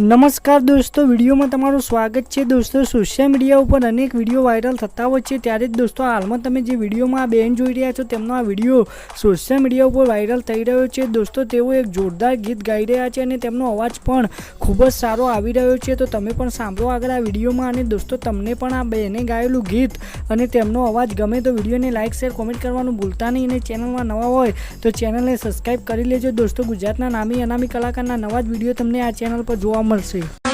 નમસ્કાર દોસ્તો, વિડીયોમાં તમારું સ્વાગત છે. દોસ્તો સોશિયલ મીડિયા ઉપર અનેક વીડિયો વાયરલ થતા હોય છે. ત્યારે જ દોસ્તો, હાલમાં તમે જે વિડીયોમાં આ બેન જોઈ રહ્યા છો, તેમનો આ વીડિયો સોશિયલ મીડિયા ઉપર વાયરલ થઈ રહ્યો છે. દોસ્તો, તેઓ એક જોરદાર ગીત ગાઈ રહ્યા છે અને તેમનો અવાજ પણ ખૂબ જ સારો આવી રહ્યો છે. તો તમે પણ સાંભળો આગળ આ વિડીયોમાં અને દોસ્તો, તમને પણ આ બેને ગાયેલું ગીત અને તેમનો અવાજ ગમે તો વિડીયોને લાઇક શેર કોમેન્ટ કરવાનું ભૂલતા નહીં. અને ચેનલમાં નવા હોય તો ચેનલને સબસ્ક્રાઈબ કરી લેજો. દોસ્તો, ગુજરાતના નામી અનામી કલાકારના નવા જ વીડિયો તમને આ ચેનલ પર જોવા મળશે.